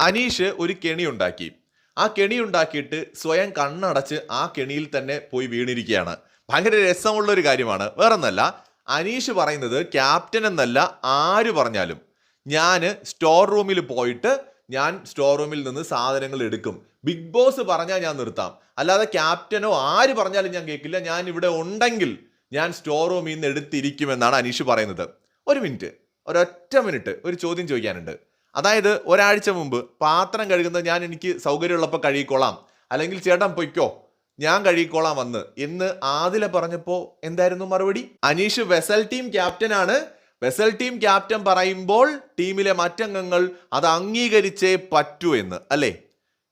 അനീഷ് ഒരു കെണി ഉണ്ടാക്കി. ആ കെണി ഉണ്ടാക്കിയിട്ട് സ്വയം കണ്ണടച്ച് ആ കെണിയിൽ തന്നെ പോയി വീണിരിക്കുകയാണ്. ഭയങ്കര രസമുള്ള ഒരു കാര്യമാണ്. വേറൊന്നല്ല അനീഷ് പറയുന്നത് ക്യാപ്റ്റൻ എന്നല്ല ആര് പറഞ്ഞാലും. ഞാൻ സ്റ്റോർ റൂമിൽ പോയിട്ട് ഞാൻ സ്റ്റോർ റൂമിൽ നിന്ന് സാധനങ്ങൾ എടുക്കും. ബിഗ് ബോസ് പറഞ്ഞാൽ ഞാൻ നിർത്താം. അല്ലാതെ ക്യാപ്റ്റനോ ആര് പറഞ്ഞാലും ഞാൻ കേൾക്കില്ല. ഞാൻ ഇവിടെ ഉണ്ടെങ്കിൽ ഞാൻ സ്റ്റോർ റൂമിൽ നിന്ന് എടുത്തിരിക്കുമെന്നാണ് അനീഷ് പറയുന്നത്. ഒരു മിനിറ്റ് ഒരൊറ്റ മിനിറ്റ് ഒരു ചോദ്യം ചോദിക്കാനുണ്ട്. അതായത് ഒരാഴ്ച മുമ്പ് പാത്രം കഴുകുന്നത് ഞാൻ എനിക്ക് സൗകര്യമുള്ളപ്പോൾ കഴുകിക്കോളാം. അല്ലെങ്കിൽ ചേട്ടൻ പൊയ്ക്കോ ഞാൻ കഴുകിക്കോളാം വന്ന് എന്ന് ആദില പറഞ്ഞപ്പോൾ എന്തായിരുന്നു മറുപടി? അനീഷ് വെസൽ ടീം ക്യാപ്റ്റനാണ്. വെസൽ ടീം ക്യാപ്റ്റൻ പറയുമ്പോൾ ടീമിലെ മറ്റംഗങ്ങൾ അത് അംഗീകരിച്ചേ പറ്റൂ എന്ന് അല്ലേ?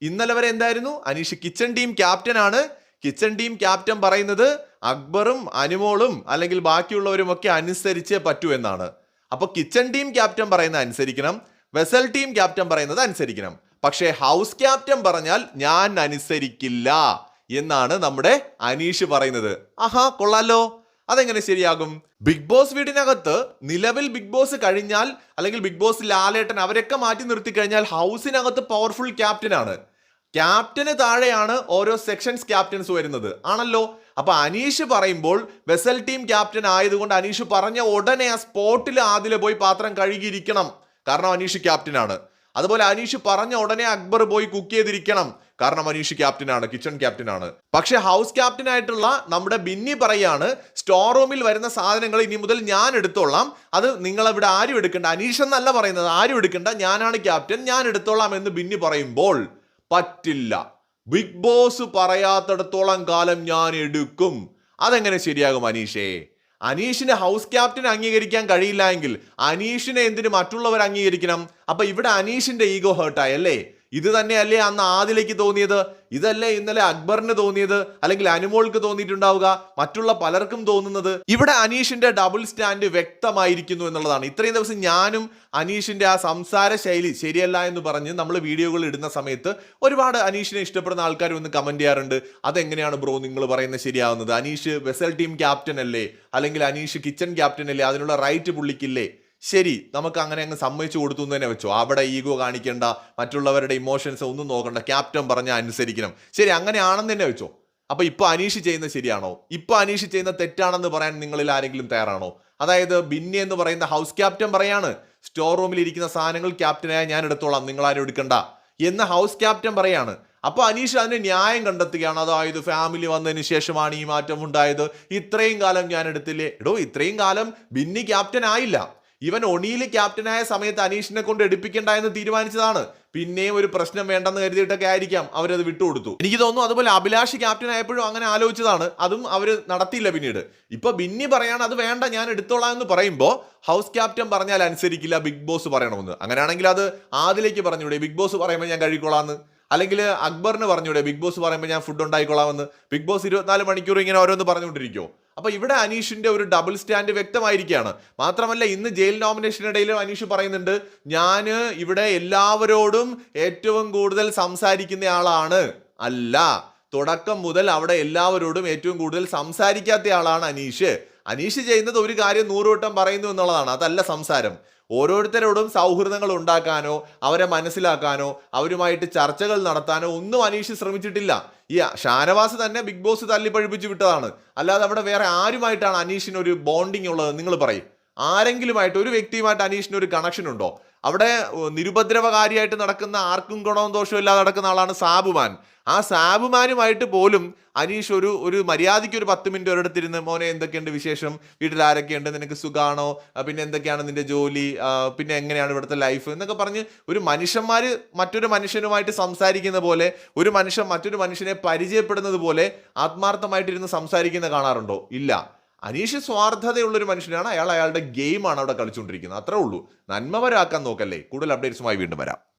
ഇന്നലെ വരെ എന്തായിരുന്നു? അനീഷ് കിച്ചൺ ടീം ക്യാപ്റ്റനാണ്. കിച്ചൺ ടീം ക്യാപ്റ്റൻ പറയുന്നത് അക്ബറും അനുമോളും അല്ലെങ്കിൽ ബാക്കിയുള്ളവരും ഒക്കെ അനുസരിച്ചേ പറ്റൂ എന്നാണ്. അപ്പോൾ കിച്ചൺ ടീം ക്യാപ്റ്റൻ പറയുന്നത് അനുസരിക്കണം. വെസൽ ടീം ക്യാപ്റ്റൻ പറയുന്നത് അനുസരിക്കണം. പക്ഷേ ഹൗസ് ക്യാപ്റ്റൻ പറഞ്ഞാൽ ഞാൻ അനുസരിക്കില്ല എന്നാണ് നമ്മുടെ അനീഷ് പറയുന്നത്. ആഹാ കൊള്ളാലോ. അതെങ്ങനെ ശരിയാകും? ബിഗ് ബോസ് വീടിനകത്ത് നിലവിൽ ബിഗ് ബോസ് കഴിഞ്ഞാൽ അല്ലെങ്കിൽ ബിഗ് ബോസ് ലാലേട്ടൻ അവരൊക്കെ മാറ്റി നിർത്തി കഴിഞ്ഞാൽ ഹൗസിനകത്ത് പവർഫുൾ ക്യാപ്റ്റൻ ആണ്. ക്യാപ്റ്റന് താഴെയാണ് ഓരോ സെക്ഷൻസ് ക്യാപ്റ്റൻസ് വരുന്നത്. ആണല്ലോ? അപ്പൊ അനീഷ് പറയുമ്പോൾ വെസൽ ടീം ക്യാപ്റ്റൻ ആയതുകൊണ്ട് അനീഷ് പറഞ്ഞ ഉടനെ ആ സ്പോട്ടിൽ ആദ്യം പോയി പാത്രം കഴുകിയിരിക്കണം. കാരണം അനീഷ് ക്യാപ്റ്റനാണ്. അതുപോലെ അനീഷ് പറഞ്ഞ ഉടനെ അക്ബർ പോയി കുക്ക് ചെയ്തിരിക്കണം. കാരണം അനീഷ് ക്യാപ്റ്റനാണ് കിച്ചൺ ക്യാപ്റ്റനാണ്. പക്ഷേ ഹൗസ് ക്യാപ്റ്റൻ ആയിട്ടുള്ള നമ്മുടെ ബിന്നി പറയാണ് സ്റ്റോർ റൂമിൽ വരുന്ന സാധനങ്ങൾ ഇനി മുതൽ ഞാൻ എടുത്തോളാം. അത് നിങ്ങൾ ഇവിടെ ആരും എടുക്കണ്ട. അനീഷ് എന്നല്ല പറയുന്നത് ആരും എടുക്കണ്ട. ഞാനാണ് ക്യാപ്റ്റൻ ഞാൻ എടുത്തോളാം എന്ന് ബിന്നി പറയുമ്പോൾ പറ്റില്ല. ബിഗ് ബോസ് പറയാത്തിടത്തോളം കാലം ഞാൻ എടുക്കും. അതെങ്ങനെ ശരിയാകും അനീഷേ? അനീഷിനെ ഹൗസ് ക്യാപ്റ്റൻ അംഗീകരിക്കാൻ കഴിയില്ല എങ്കിൽ അനീഷിനെ എന്തിനു മറ്റുള്ളവർ അംഗീകരിക്കണം? അപ്പൊ ഇവിടെ അനീഷിന്റെ ഈഗോ ഹേർട്ടായി അല്ലേ? ഇത് തന്നെയല്ലേ അന്ന് ആദിലേക്ക് തോന്നിയത്? ഇതല്ലേ ഇന്നലെ അക്ബറിന് തോന്നിയത്? അല്ലെങ്കിൽ അനുമോൾക്ക് തോന്നിയിട്ടുണ്ടാവുക? മറ്റുള്ള പലർക്കും തോന്നുന്നത്? ഇവിടെ അനീഷിന്റെ ഡബിൾ സ്റ്റാൻഡ് വ്യക്തമായിരിക്കുന്നു എന്നുള്ളതാണ്. ഇത്രയും ദിവസം ഞാനും അനീഷിന്റെ ആ സംസാര ശൈലി ശരിയല്ല എന്ന് പറഞ്ഞ് നമ്മൾ വീഡിയോകൾ ഇടുന്ന സമയത്ത് ഒരുപാട് അനീഷിനെ ഇഷ്ടപ്പെടുന്ന ആൾക്കാർ വന്ന് കമന്റ് ചെയ്യാറുണ്ട്. അതെങ്ങനെയാണ് ബ്രോ നിങ്ങൾ പറയുന്നത് ശരിയാവുന്നത്? അനീഷ് വെസൽ ടീം ക്യാപ്റ്റൻ അല്ലേ? അല്ലെങ്കിൽ അനീഷ് കിച്ചൺ ക്യാപ്റ്റൻ അല്ലേ? അതിനുള്ള റൈറ്റ് പുള്ളിക്കില്ലേ? ശരി നമുക്ക് അങ്ങനെ അങ്ങ് സമ്മതിച്ചു കൊടുത്തു തന്നെ വെച്ചോ. അവിടെ ഈഗോ കാണിക്കേണ്ട മറ്റുള്ളവരുടെ ഇമോഷൻസ് ഒന്നും നോക്കണ്ട ക്യാപ്റ്റൻ പറഞ്ഞ അനുസരിക്കണം. ശരി അങ്ങനെയാണെന്ന് തന്നെ വെച്ചോ. അപ്പൊ ഇപ്പൊ അനീഷ് ചെയ്യുന്നത് ശരിയാണോ? ഇപ്പൊ അനീഷ് ചെയ്യുന്ന തെറ്റാണെന്ന് പറയാൻ നിങ്ങളിൽ ആരെങ്കിലും തയ്യാറാണോ? അതായത് ബിന്നി എന്ന് പറയുന്ന ഹൗസ് ക്യാപ്റ്റൻ പറയാണ് സ്റ്റോർ റൂമിൽ ഇരിക്കുന്ന സാധനങ്ങൾ ക്യാപ്റ്റനായ ഞാൻ എടുത്തോളാം നിങ്ങൾ ആരും എടുക്കണ്ട. എന്ന് ഹൗസ് ക്യാപ്റ്റൻ പറയാണ്. അപ്പൊ അനീഷ് അതിന് ന്യായം കണ്ടെത്തുകയാണ്. അതായത് ഫാമിലി വന്നതിന് ശേഷമാണ് ഈ മാറ്റം ഉണ്ടായത്. ഇത്രയും കാലം ഞാൻ എടുത്തില്ലേ? എടോ ഇത്രയും കാലം ബിന്നി ക്യാപ്റ്റൻ ആയില്ല. ഇവൻ ഒണിയിൽ ക്യാപ്റ്റനായ സമയത്ത് അനീഷിനെ കൊണ്ട് എടുപ്പിക്കണ്ട എന്ന് തീരുമാനിച്ചതാണ്. പിന്നെയും ഒരു പ്രശ്നം വേണ്ടെന്ന് കരുതിയിട്ടൊക്കെ ആയിരിക്കാം അവരത് വിട്ടുകൊടുത്തു. എനിക്ക് തോന്നുന്നു അതുപോലെ അഭിലാഷ് ക്യാപ്റ്റൻ ആയപ്പോഴും അങ്ങനെ ആലോചിച്ചതാണ്. അതും അവർ നടത്തിയില്ല പിന്നീട്. ഇപ്പൊ ബിന്നി പറയാണ് അത് വേണ്ട ഞാൻ എടുത്തോളാം എന്ന് പറയുമ്പോൾ ഹൗസ് ക്യാപ്റ്റൻ പറഞ്ഞാൽ അനുസരിക്കില്ല ബിഗ് ബോസ് പറയണമെന്ന്. അങ്ങനെയാണെങ്കിൽ അത് ആദിലേക്ക് പറഞ്ഞൂടെ ബിഗ് ബോസ് പറയുമ്പോൾ ഞാൻ കഴിക്കോളാന്ന്. അല്ലെങ്കിൽ അക്ബറിന് പറഞ്ഞൂടെ ബിഗ് ബോസ് പറയുമ്പോൾ ഞാൻ ഫുഡ് ഉണ്ടായിക്കോളാമെന്ന് ബിഗ് ബോസ് ഇരുപത്തിനാല് മണിക്കൂർ ഇങ്ങനെ ഓരോന്ന് പറഞ്ഞുകൊണ്ടിരിക്കുമോ അപ്പൊ ഇവിടെ അനീഷിന്റെ ഒരു ഡബിൾ സ്റ്റാൻഡ് വ്യക്തമായിരിക്കുകയാണ്. മാത്രമല്ല ഇന്ന് ജയിൽ നോമിനേഷനിടയിലും അനീഷ് പറയുന്നുണ്ട് ഞാൻ ഇവിടെ എല്ലാവരോടും ഏറ്റവും കൂടുതൽ സംസാരിക്കുന്ന ആളാണ്. അല്ല തുടക്കം മുതൽ അവിടെ എല്ലാവരോടും ഏറ്റവും കൂടുതൽ സംസാരിക്കാത്ത ആളാണ് അനീഷ്. അനീഷ് ചെയ്യുന്നത് ഒരു കാര്യം നൂറുവട്ടം പറയുന്നു എന്നുള്ളതാണ് അതല്ല സംസാരം. ഓരോരുത്തരോടും സൗഹൃദങ്ങൾ ഉണ്ടാക്കാനോ അവരെ മനസ്സിലാക്കാനോ അവരുമായിട്ട് ചർച്ചകൾ നടത്താനോ ഒന്നും അനീഷ് ശ്രമിച്ചിട്ടില്ല. ഈ ഷാനവാസ് തന്നെ ബിഗ് ബോസ് തല്ലി പഴിപ്പിച്ച് വിട്ടതാണ്. അല്ലാതെ അവിടെ വേറെ ആരുമായിട്ടാണ് അനീഷിന് ഒരു ബോണ്ടിങ് ഉള്ളത്? നിങ്ങൾ പറയും. ആരെങ്കിലുമായിട്ട് ഒരു വ്യക്തിയുമായിട്ട് അനീഷിന് ഒരു കണക്ഷൻ ഉണ്ടോ? അവിടെ നിരുപദ്രവകാരിയായിട്ട് നടക്കുന്ന ആർക്കും ഗുണവും ദോഷവും ഇല്ലാതെ നടക്കുന്ന ആളാണ് സാബുമാൻ. ആ സാബുമാനുമായിട്ട് പോലും അനീഷ് ഒരു ഒരു മര്യാദയ്ക്ക് ഒരു പത്ത് മിനിറ്റ് ഒരിടത്തിരുന്ന് മോനെ എന്തൊക്കെയുണ്ട് വിശേഷം? വീട്ടിൽ ആരൊക്കെയുണ്ട്? നിനക്ക് സുഖാണോ? പിന്നെ എന്തൊക്കെയാണ് നിന്റെ ജോലി? പിന്നെ എങ്ങനെയാണ് ഇവിടുത്തെ ലൈഫ്? എന്നൊക്കെ പറഞ്ഞ് ഒരു മനുഷ്യന്മാർ മറ്റൊരു മനുഷ്യനുമായിട്ട് സംസാരിക്കുന്ന പോലെ ഒരു മനുഷ്യൻ മറ്റൊരു മനുഷ്യനെ പരിചയപ്പെടുന്നത് പോലെ ആത്മാർത്ഥമായിട്ടിരുന്ന് സംസാരിക്കുന്ന കാണാറുണ്ടോ? ഇല്ല. അനീഷ് സ്വാർത്ഥതയുള്ളൊരു മനുഷ്യനാണ്. അയാൾ അയാളുടെ ഗെയിമാണ് അവിടെ കളിച്ചുകൊണ്ടിരിക്കുന്നത്. അത്രേ ഉള്ളൂ. നന്മവരാക്കാൻ നോക്കല്ലേ. കൂടുതൽ അപ്ഡേറ്റ്സുമായി വീണ്ടും വരാം.